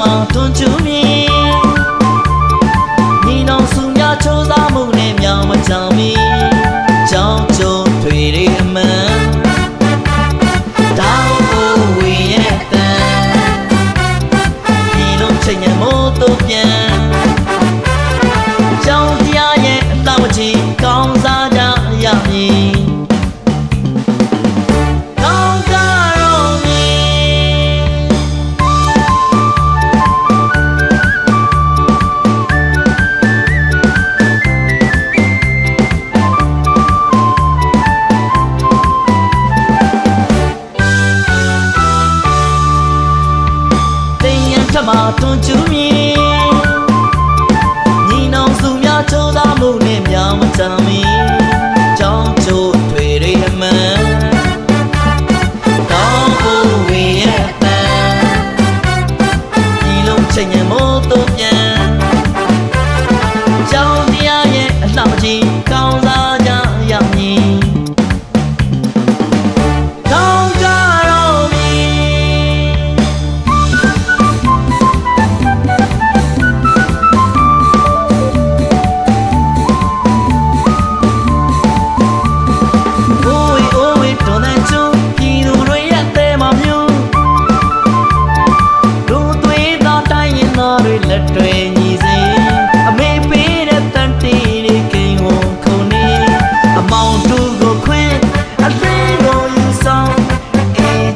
မောင်တွန်းချူမီညီနောင်စုများချိုးစားမှုနဲ့မြောင်မချောင်မီကြောင်းချုံထွေရီ まと準備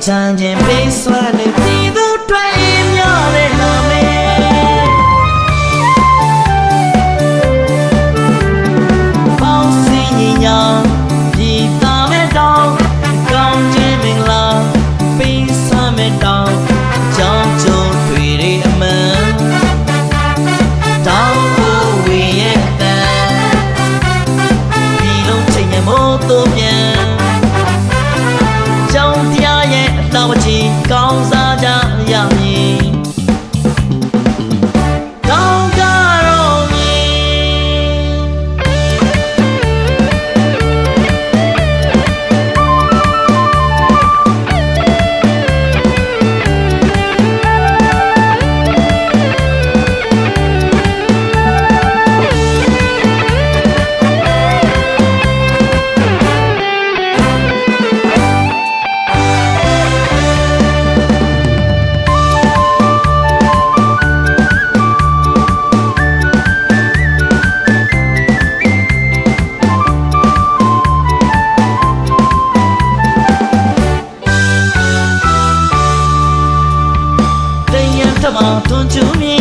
time, Jim. To me.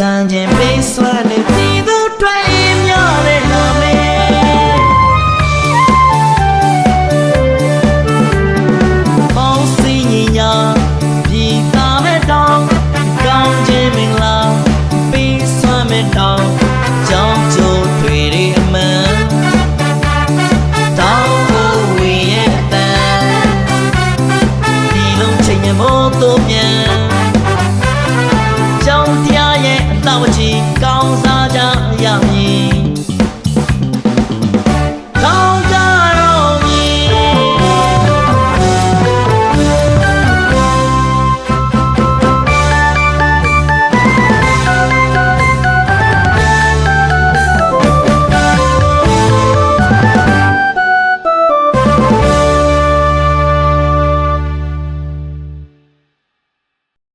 看见。